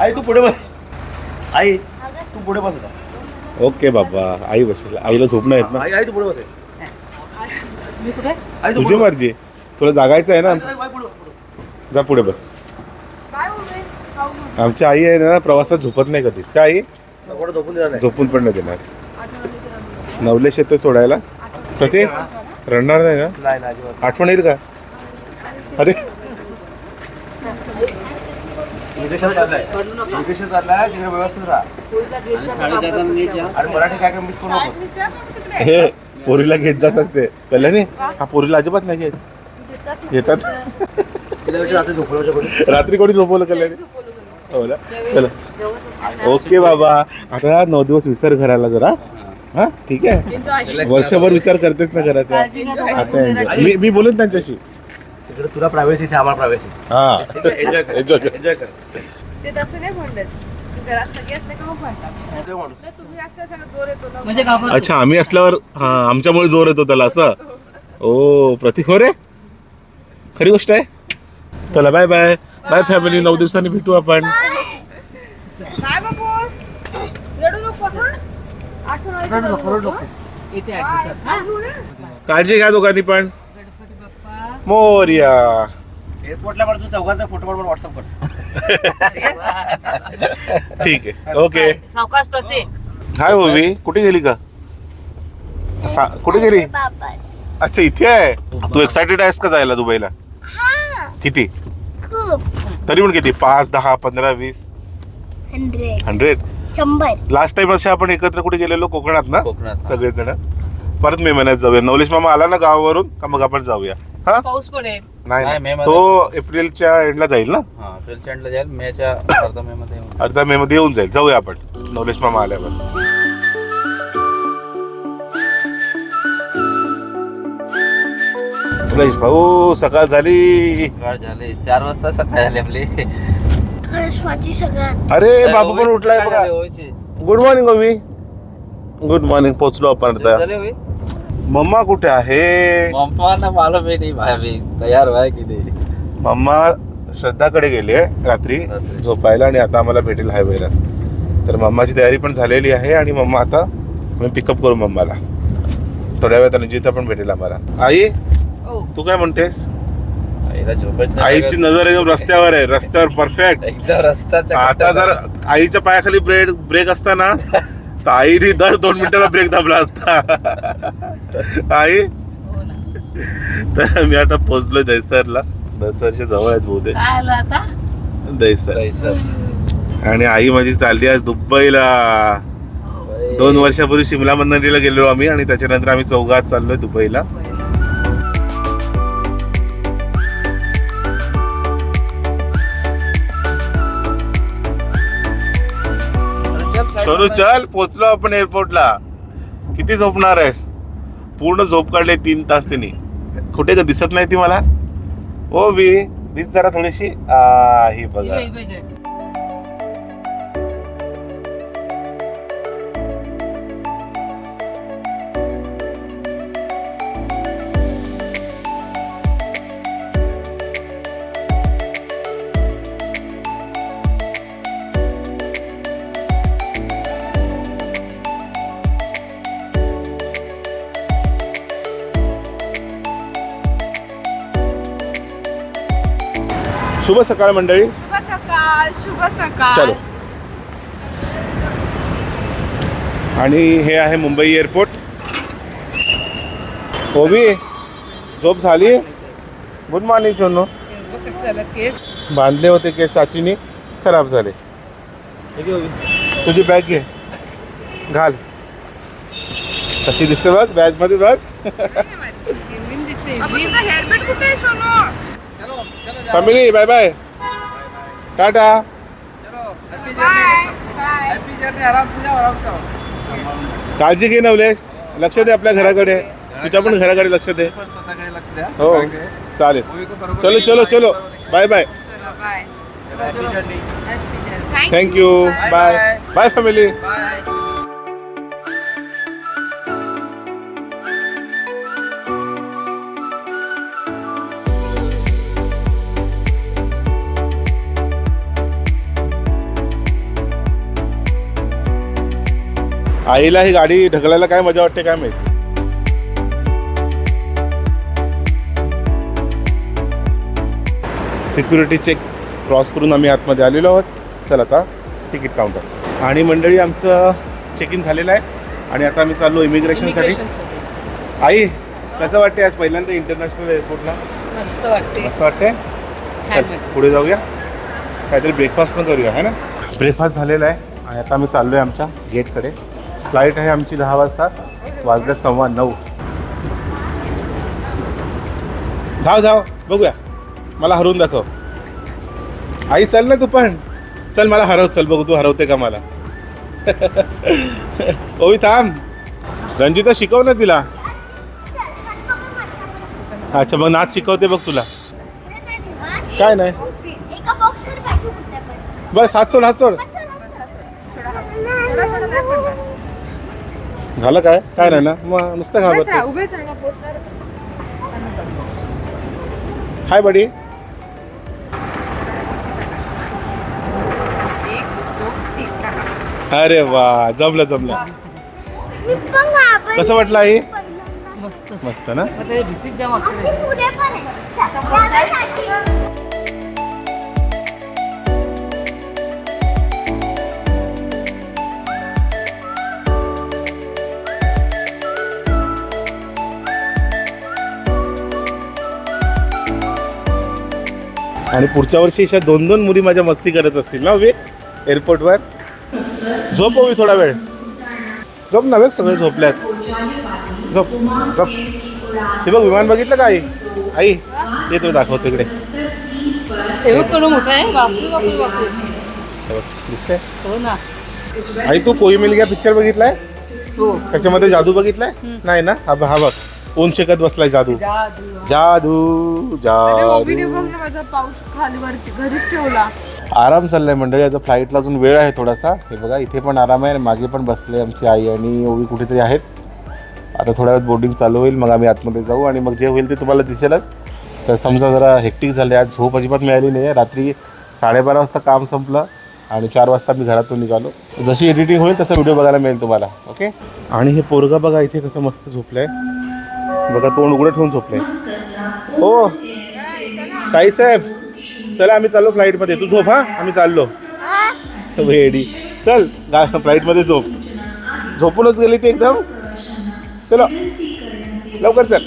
आई तू पुढे बस. आई तू पुढे बस आता. ओके बाबा आई बसेल. आईला झोप नाही येत ना. आई आई तू पुढे बस. मी कुठे? आई तू तुझी पुढे मर्जी. तुला जागायचं आहे ना. बस. आई, पुढे, पुढे. जा पुढे बस. मग. आमची आई आहे ना प्रवासात झोपत नाही कधीच. काय आई? झोपून देणार नाही. झोपून पण नाही देणार. नवलेश येतो सोडायला. प्रतीक रडणार नाही ना? नाही नाही अजिबात. आठवण येईल का? अरे. विदेशात चाललाय. विदेशात चाललाय तिकडे व्यवस्थित राहा. पोरीला घेत जा बाबा. आणि मराठी काय मिस करू काय नको. विचार मग तिकडे. हे पोरीला घेत जा सांगते. कळलं नाही हा पोरीला अजिबात नाही घेत. घेतात. विचार रात्री कोणी झोपवलं कल्याणी? हो ना? चला. ओके बाबा. आता नऊ दिवस विसर घराला जरा. हा ठीक आहे. वर्षभर विचार करतेस ना घराचा. आता. मी मी बोलून त्यांच्याशी. तिकडे तुला प्रायव्हसी इथे आम्हाला प्रायव्हसी हा. एन्जॉय कर. Enjoy कर. एन्जॉय कर. ते तसं नाही म्हणत. घरात सगळे असले का मग म्हणतात. ते माणूस. तर तुम्ही असल्या सगळं जोर येतो ना. म्हणजे अच्छा आम्ही असल्यावर हा आमच्यामुळे जोर येतो त्याला असं? ओ प्रतीक हो रे. खरी गोष्ट आहे. चला बाय बाय बाय फॅमिली नऊ दिवसांनी भेटू आपण. काय बाबू. रडू नको हा? आठवण आली तर रडू नको, रडू हा? इथे काय? आहे सर. हा? रडू ना. काळजी घ्या दोघांनी पण. मोर्या. एअरपोर्टला पण तू चौघांचा फोटो पण व्हॉट्सअप कर. ठीक आहे. ओके. सावकाश प्रतीक. हाय ओवी कुठे गेली का? सा- कुठे गेली? अच्छा इथे आहे. तू एक्साइटेड आहेस का जायला दुबईला? किती? तरी पण किती? पाच दहा पंधरा वीस? हंड्रेड हंड्रेड शंभर. लास्ट टाइम असे आपण एकत्र कुठे गेलेलो? कोकणात ना? कोकणात. सगळेजण. परत मे महिन्यात जाऊया. नवलेश मामा आला ना गावावरून? का मग आपण जाऊया? हा? पाऊस पडेल नाही नाही, मे नाही. मध्ये. तो एप्रिलच्या एंडला जाईल ना? हा एप्रिलच्या एंडला जाईल. मेच्या अर्धा मे मध्ये येऊन. अर्धा मे मध्ये येऊन जाईल. जाऊया आपण. नवलेश मामा आल्यावर. नवलेश भाऊ सकाळ झाली. सकाळ झाले. चार वाजता सकाळ झाली आपली. खरंच सगळ्यात. अरे बाबू पण उठलाय बघा. Good morning Ovi good morning पोहोचलो आपण आता. झाली होय? मम्मा कुठे आहे? मम्मा ना मालूम है नहीं तैयार हुआ है की नाही. मम्मा श्रद्धाकडे गेली आहे रात्री रात्री. झोपायला आणि आता आम्हाला भेटेल हायवेला तर मम्माची तयारी पण झालेली आहे आणि मम्मा आता मी पिकअप करू मम्माला. थोड्या वेळात रणजिता पण भेटेल आम्हाला. आई ओ तू काय म्हणतेस? आईला झोपत नाही आईची नजर एकदम रस्त्यावर आहे रस्त्यावर परफेक्ट एकदम आता जर आईच्या पायाखाली ब्रेक ब्रेक असता ना तर आईने दर दोन मिनिटाला ब्रेक दाबला असता. आई? तर मी आता पोहोचलोय दैसरला दैसरच्या जवळ आहेत बहुतेक. जायचं. आणि आई माझी चालली आज दुबईला. दोन वर्षापूर्वी शिमला मंदिरला गेलेलो आम्ही आणि त्याच्यानंतर आम्ही चौघात चाललोय दुबईला. सोनू चल पोचलो आपण एअरपोर्टला. किती झोपणार आहेस? पूर्ण झोप काढले तीन तास तिने. कुठे का दिसत नाही ती मला? ओ वी दिस जरा थोडीशी. आ ही बघा. शुभ सकाळ मंडळी. शुभ सकाळ शुभ सकाळ. चलो. आणि हे आहे मुंबई एअरपोर्ट. ओबी झोप झाली? गुड मॉर्निंग सोनू बांधले होते केस साचीने खराब झाले. तुझी बॅग घे. घाल. कशी दिसते बघ बॅगमध्ये बघ. कुठे Sonu. Family bye bye tata चलो happy bye journey bye happy journey आराम से जाओ आराम से जाओ. काळजी घे नवलेश. लक्ष दे आपल्या घराकडे. तुझ्या पण घराकडे लक्ष दे. हो. चालेल. चलो चलो चलो. बाय बाय चलो बाय चलो, happy journey thank you bye bye family आईला ही गाडी ढकलायला काय मजा वाटते काय माहिती? सिक्युरिटी चेक क्रॉस करून आम्ही आतमध्ये आलेलो आहोत. चल आता तिकीट काउंटर आणि मंडळी आमचं चेक इन झालेलं आहे. आणि आता आम्ही चाललो इमिग्रेशनसाठी आई कसं वाटते आज पहिल्यांदा इंटरनॅशनल एअरपोर्टला मस्त वाटते मस्त वाटते चल. पुढे जाऊया. काहीतरी ब्रेकफास्ट पण करूया है ना? ब्रेकफास्ट झालेला आहे. आणि आता आम्ही चाललो आहे आमच्या गेटकडे फ्लाईट आहे आमची दहा वाजता. वाजले सव्वा नऊ. धाव धाव बघूया. मला हरवून दाखव. आई चल ना तू पण. चल मला हरव चल बघू तू हरवते का मला? ओवी थांब. रंजिता शिकव ना तिला. अच्छा मग नाच शिकवते बघ तुला. काय नाही. बस हात सोड हात सोड. झालं काय? काय नाही ना मग नुसतं उभेच राहा घाबरतेस. उभेच राहा ना पोचणार हाय बडी. एक दोन तीन. टाका. अरे वा जमलं जमलं. मी पण घाबरले. कसं वाटलं आई? मस्त. मस्त ना? मग ते भीतीत जाम वाटतं पुढे पण आहे. त्यासाठी. आणि पुढच्या वर्षी अशा दोन दोन मुली माझ्या मस्ती करत असतील ना उभी? एअरपोर्टवर झोप उभी थोडा वेळ. झोप ना बघ सगळे झोपल्यात. झोप झोप. ते बघ विमान बघितलं का आई? आई ये तुला दाखवतो इकडे. बापरे हे दिसतंय? हो आई तू कोई मिल गया पिक्चर बघितलाय? हो. त्याच्यामध्ये जादू बघितलाय? नाही ना? हा हा बघ. ऊन शेकत बसलाय जादू. जादू. जादू माझा पाऊस घरीच ठेवला. आराम चाललाय मंडळी आता फ्लाईटला अजून वेळ आहे थोडासा. हे बघा इथे पण आराम आहे आणि मागे पण बसले आमची आई आणि ओवी कुठेतरी आहेत. आता थोड्या वेळात बोर्डिंग चालू होईल मग आम्ही आतमध्ये जाऊ आणि मग जे होईल ते तुम्हाला दिसेलच. तर समजा जरा हेक्टिक झाले आज झोप अजिबात मिळाली नाही आहे रात्री साडेबारा वाजता काम संपलं आणि चार वाजता मी घरातून निघालो. जशी एडिटिंग होईल तसा व्हिडिओ बघायला मिळेल तुम्हाला ओके आणि हे पोरगा बघा इथे कसं मस्त झोपलंय. बघा तोंड उघडं ठेवून झोपलंय हो. ताई साहेब चला आम्ही चाललो फ्लाईटमध्ये. तू झोप हा? आम्ही चाललो. वेडी. चल फ्लाईटमध्ये झोप. झोपूनच गेली ती एकदम. चलो लवकर चल.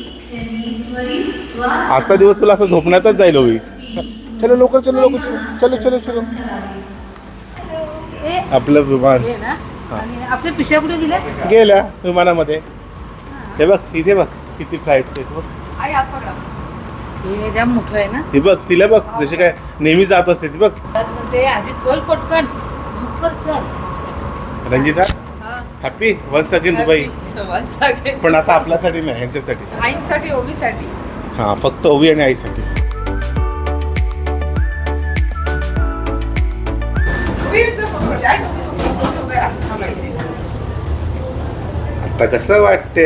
आजचा दिवस तुला असं झोपण्यातच जाईल होई. चलो लवकर चलो लवकर. चलो चलो चलो चलो. आपलं विमान. आपल्या पिशव्या कुठे गेल्या विमानामध्ये. हे बघ इथे बघ. किती फ्लाईट्स आहेत बघ आई हात पकडा हे जाम मोठं आहे ना? ती बघ तिला बघ जशी काय नेहमी जात असते ती बघ. तर ते आधी चल पटकन. लवकर चल. Ranjita happy once again Dubai. पण आता आपल्यासाठी नाही यांच्यासाठी आईंसाठी ओबीसाठी हां फक्त ओवी आणि आईसाठी. वीरचा. आई. आता कसं वाटते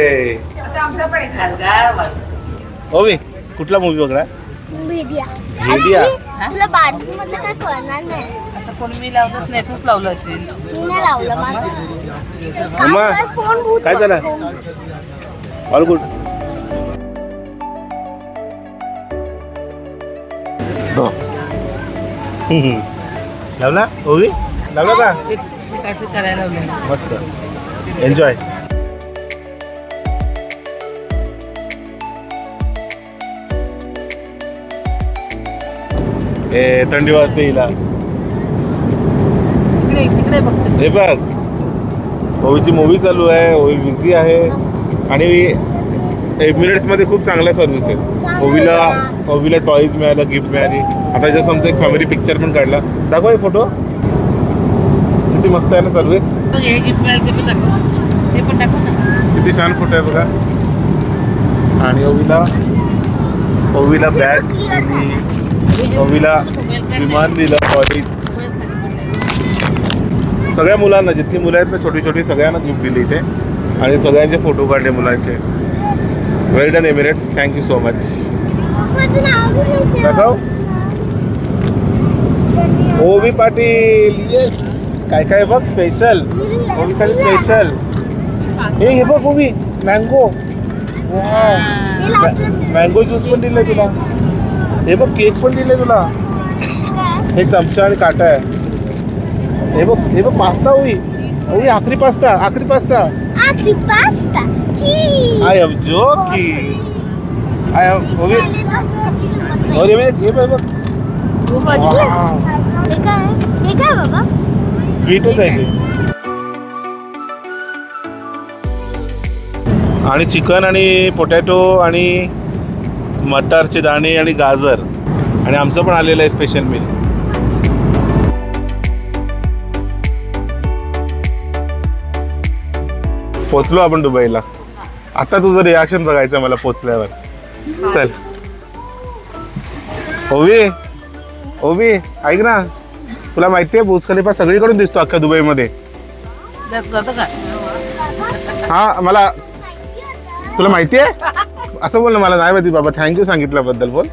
आता आमचा पण एक खासदार वाजतो. ओवी कुठला मूवी बघणार? भेदिया. तुला बाथरूम मधलं काय कळणार नाही. आता कोणी मी लावलंच नाही तूच लावलं असेल. मी नाही लावलं माझं मम्मा, काय फोन झालं? ऑल गुड लावला ओवी? लावला का? ते ते काहीतरी करायला लावलं मस्त. एन्जॉय ए थंडी वाजते हिला. हे बघ. ओवीची मूवी चालू आहे ओवी बिझी आहे. आणि एमिरेट्समध्ये खूप चांगल्या सर्व्हिस आहेत. ओवीला ओवीला टॉईज मिळालं गिफ्ट मिळाली. आता जस्ट आमचा एक फॅमिली पिक्चर पण काढला. दाखव हे फोटो किती मस्त आहे ना सर्व्हिस किती छान फोटो आहे बघा. आणि ओवीला ओवीला बॅग दिली ओवीला विमान दिलं टॉईज सगळ्या मुलांना जितकी मुलं आहेत ना छोटी छोटी सगळ्यांना गिफ्ट दिली इथे. आणि सगळ्यांचे फोटो काढले मुलांचे. Well done Emirates thank you so. दाखव. ओवी पाटील येस काय काय बघ स्पेशल ओवीसाठी स्पेशल हे हे बघ उभी मँगो हे मँगो ज्यूस पण दिलंय तुला. हे बघ केक पण दिलंय तुला. हे चमचा आणि काटा आहे. हे बघ हे बघ पास्ता होई. होई आखरी पास्ता आखरी पास्ता. आखरी pasta. I am joking I am होई. और हे बघ हे बघ स्वीटच आहे ते. आणि चिकन आणि पोटॅटो आणि मटारचे दाणे आणि गाजर. आणि आमचं पण आलेलं आहे स्पेशल मील पोचलो आपण दुबईला. आता तुझं रिॲक्शन बघायचं मला पोचल्यावर. चल. ओवी ओवी ऐक ना. तुला माहिती आहे बुर्ज खलिफा सगळीकडून दिसतो अख्ख्या दुबईमध्ये. हा मला तुला माहिती आहे? असं बोल ना मला नाही माहिती बाबा थँक्यू सांगितल्याबद्दल बोल.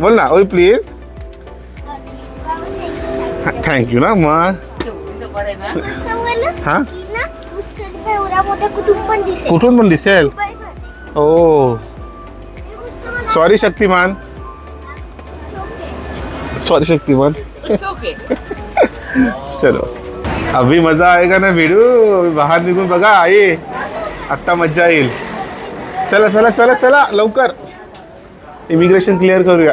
बोल ना ओय प्लीज थँक्यू ना मग हा? कुठून पण दिसेल. Oh. Sorry Shaktimaan. Sorry Shaktimaan. चलो. अभी मजा आएगा ना भिडू? बाहेर निघून बघा आई. आत्ता मज्जा येईल. चला चला चला चला लवकर. इमिग्रेशन क्लिअर करूया.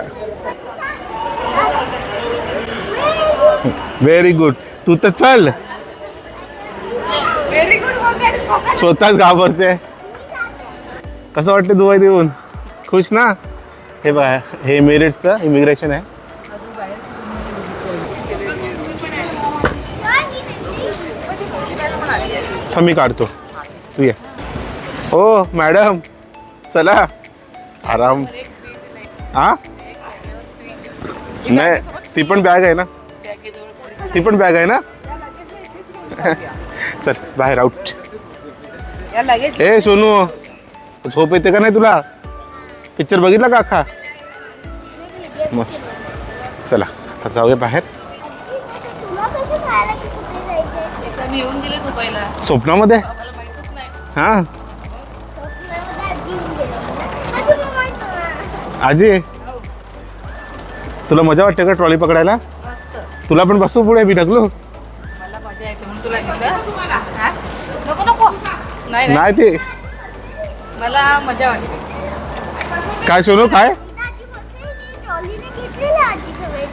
व्हेरी गुड तू तर चल. स्वतःच. घाबरते. कसं वाटतं दुबई देऊन? खुश ना? हे बघा हे मेरिटचं इमिग्रेशन आहे. मी काढतो. तू ये. हो मॅडम. चला. आराम. हा? नाही ती पण बॅग आहे ना? ती पण बॅग आहे ना? चल बाहेर आउट ए सोनू झोप येते का नाही तुला? पिक्चर बघितला का अख्खा मस्त. चला आता जाऊया बाहेर. तुला कसं आजी तुला मजा वाटते का ट्रॉली पकडायला? तुला पण बसू पुढे मी ढकलू. नाही ते. मला मजा वाटते. काय सोनू काय.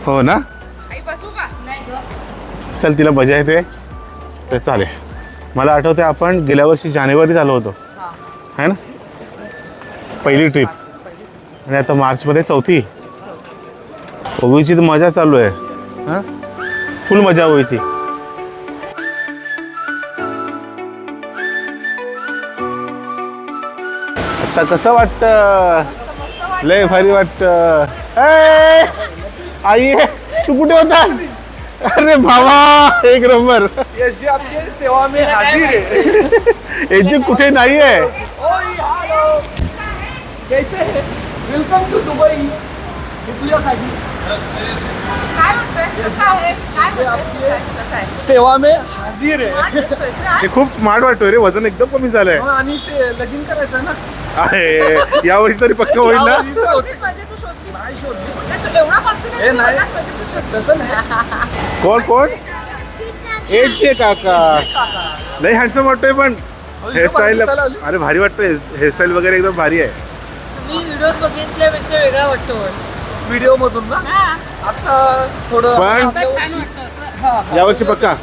हो ना? आई बसू का? नाही गं. चल तिला मजा येते. ते चालेल. मला आठवते आपण गेल्या वर्षी जानेवारीत आलो होतो. है. ना? पहिली ट्रिप आणि आता मार्चमध्ये चौथी. ओवीची तर मजा चालू आहे. हां? फुल मजा ओवीची. आता कसं वाटतं? लय भारी वाटतं. आई तू कुठे होतास? अरे भावा एक नंबर. यश जी आपकी सेवा में हाजिर है एजी कुठे नाही वेलकम टू दुबई हे तुझ्यासाठी. काय म्हणतोयस कसा आहेस काय म्हणतोयस कसा आहेस सेवा में हाजीर आहे? हे खूप स्मार्ट वाटतोय रे. वजन एकदम कमी झालंय. हा, आणि ते लगीन करायचं ना. आहे यावर्षी तरी पक्क होईल ना? यावर्षी तर शोधलीस म्हणजे तू शोधलीस. नाही शोधली नाही, तू एवढा confidence ए, नाही. बोललास म्हणजे तू शोधलीस. तसं नाही. कोण कोण? एजचे काका. लय हँडसम वाटतोय पण. हेअरस्टाईल दिसायला आली. अरे भारी वाटतोय. हेअरस्टाईल वगैरे एकदम भारी आहे. मी व्हिडिओ बघितल्यापेक्षा वेगळा वाटतो. व्हिडिओ मधून ना? आता थोडं पण- छान वाटतं. हा, हा. यावर्षी पक्का?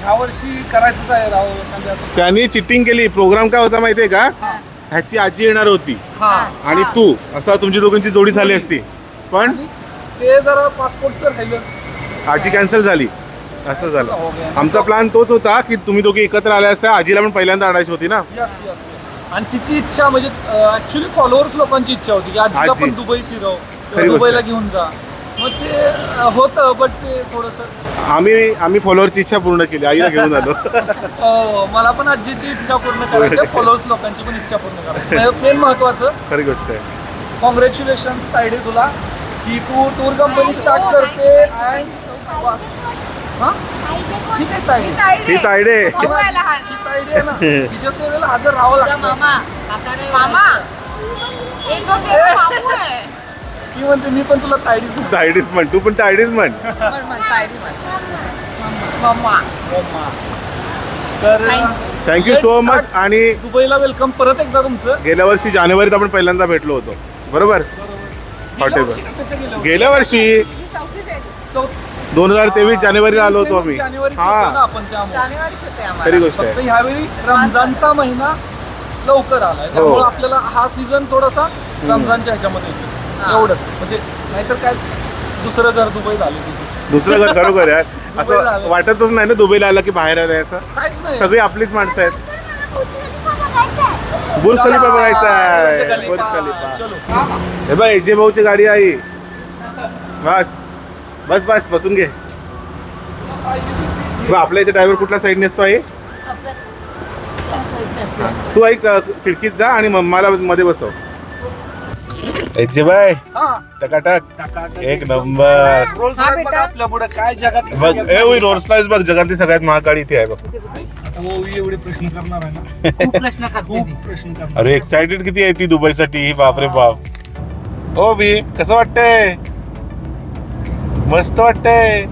ह्या वर्षी करायचंच आहे राव म्हणजे त्यांनी चिटिंग केली. प्रोग्राम काय होता माहितीये का? ह्याची आजी येणार होती. हा. आणि तू असा तुमची दोघांची जोडी झाली असती. पण ते जरा पासपोर्टचं राहिलं. आजी कॅन्सल झाली. असं हो झालं गया. आमचा प्लॅन तोच होता की तुम्ही दोघे एकत्र आल्या असत्या. आजीला पण पहिल्यांदा आणायची होती ना? यस यस आणि तिची इच्छा म्हणजे ऍक्च्युली फॉलोअर्स लोकांची इच्छा होती की आजीला आजी. पण दुबई फिरव खरी गोष्ट दुबईला आहे. घेऊन जा. मग ते होतं बट ते थोडंसं आम्ही आम्ही फॉलोअरची इच्छा पूर्ण केली आईला घेऊन आलो. अ, मला पण आजीची इच्छा पूर्ण करायची फॉलोअर्स लोकांची पण इच्छा पूर्ण करायची. मेन महत्वाचं. खरी गोष्ट आहे. कॉंग्रॅच्युलेशन तायडे तुला. की तू टूर कंपनी स्टार्ट करते अँड हा? आईने कोण- ठीक आहे ताई ही ताईडे. ही तायडे भाऊ आहे लहान. ही ताईडी आहे ना. तिच्या सेवेला हजर राहावं तुझा लागतं. मामा. काकाने मामा. ए, तो ते मामू आहे. ती म्हणते मी पण तुला तायडीच म्हणतो. तायडीच म्हण. तू पण तायडीच म्हण. म्हण, म्हण, ताईडी म्हण. मम्मा तर थँक्यू सो मच आणि दुबईला वेलकम परत एकदा तुमचं. गेल्या वर्षी जानेवारीत आपण पहिल्यांदा भेटलो होतो. बरोबर? गेल्या हॉटेलवर वर्षी का त्याच्या गेल्या वर्षी? चौथ- दोन हजार तेवीस जानेवारीला आलो होतो आम्ही. जानेवारीत होतो ना हा. आपण त्यामुळे. जानेवारीच होते आम्हाला. खरी गोष्ट फक्त आहे. ह्यावेळी रमजानचा महिना लवकर आलाय. हो. त्यामुळे आपल्याला हा सीझन थोडासा रमजानच्या ह्याच्यामध्ये येतो हा. एवढंच. म्हणजे नाहीतर काय दुसरं घर दुबईत आलं तिथे दुसरं घर खरोखर आहे दुबईला असं आलो. वाटतच नाही ना दुबईला आलं की बाहेर आलं काहीच नाही. सगळी आपलीच माणसं आहेत. बघायचं बुर्ज खलिफा बघायचा आहे. Burj Khalifa. चलो. हे बघ एजे भाऊची गाडी आहे. बस. बस बस बसून घे. आपल्या इथे ड्रायव्हर कुठल्या साईडने असतो आहे तू ऐक खिडकीत जा आणि मला मध्ये बसव. बाय हा. टकाटक. एक नंबर. हा. बघा आपल्या पुढे. काय जगात बघ ए ओय रोल्स रॉयस बघ जगातली सगळ्यात महाग गाडी इथे आहे बघ. एवढे प्रश्न करणार आहे ना. खूप प्रश्न करते खूप ती. प्रश्न करणार. अरे एक्साइटेड किती आहे ती दुबईसाठी? बापरे बाप. हो बी कसं वाटतंय? मस्त वाटतंय.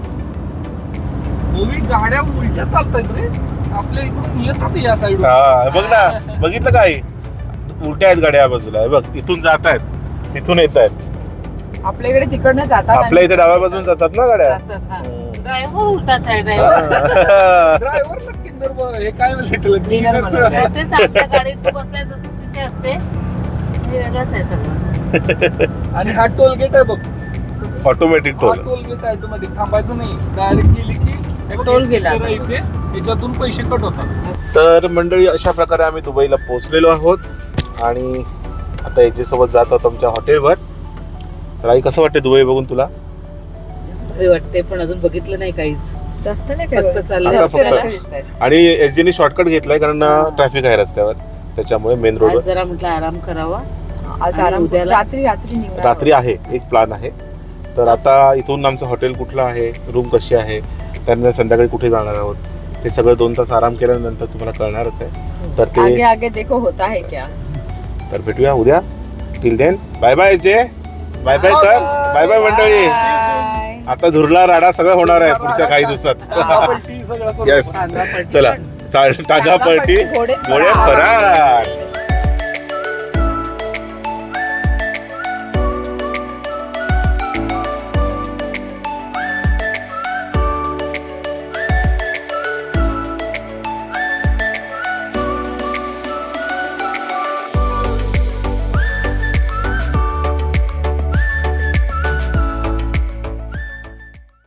ओवी गाड्या उलट्या चालतायत रे. आपल्या इकडून येतात या साईड हा बघ ना बघितलं काय? उलट्या आहेत गाड्या या बाजूला. हे बघ इथून जात आहेत. तिथून येत आहेत. आपल्याकडे तिकडनं जातात आपल्या इथे डाव्या बाजून जातात ना गाड्या? हा. ड्रायव्हर उलटाच आहे ड्रायव्हर ड्रायव्हर किंडर हे काय म्हणले Cleaner म्हणून. तेच आपल्या गाडीत तू बसलाय तसं तिथे असते. हे वेगळंच आहे सगळं. आणि हा टोल गेट आहे बघ. Automatic toll toll gate automatic थांबायचं नाही. डायरेक्ट गेली की टोल गेला. इथे. याच्यातून पैसे कट होतात. तर मंडळी अशा प्रकारे आम्ही दुबईला पोहोचलेलो आहोत. आणि आता याच्या सोबत जात आहोत आमच्या हॉटेलवर. तर आई कसं वाटते दुबई बघून तुला? वाटते पण अजून बघितलं नाही काहीच. जास्त नाही. आणि एस जीने शॉर्टकट घेतलाय कारण ट्रॅफिक आहे रस्त्यावर. त्याच्यामुळे मेन आज रोडवर जरा म्हटलं आराम करावा. आज आराम रात्री रात्री निघणार रात्री आहे. एक प्लान आहे. तर आता इथून आमचं हॉटेल कुठलं आहे? रूम कशी आहे? त्यानंतर संध्याकाळी कुठे जाणार आहोत? ते सगळं दोन तास आराम केल्यानंतर तुम्हाला कळणारच आहे. तर आगे ते आगे देखो होता है क्या? तर भेटूया उद्या. टिल देन बाय बाय जे. बाय बाय कर. बाय बाय मंडळी. Bye. आता धुरला राडा सगळं होणार आहे पुढच्या काही दिवसात. पलटी येस. चला. टांगा पळटी घोडे गोळ्या फरार.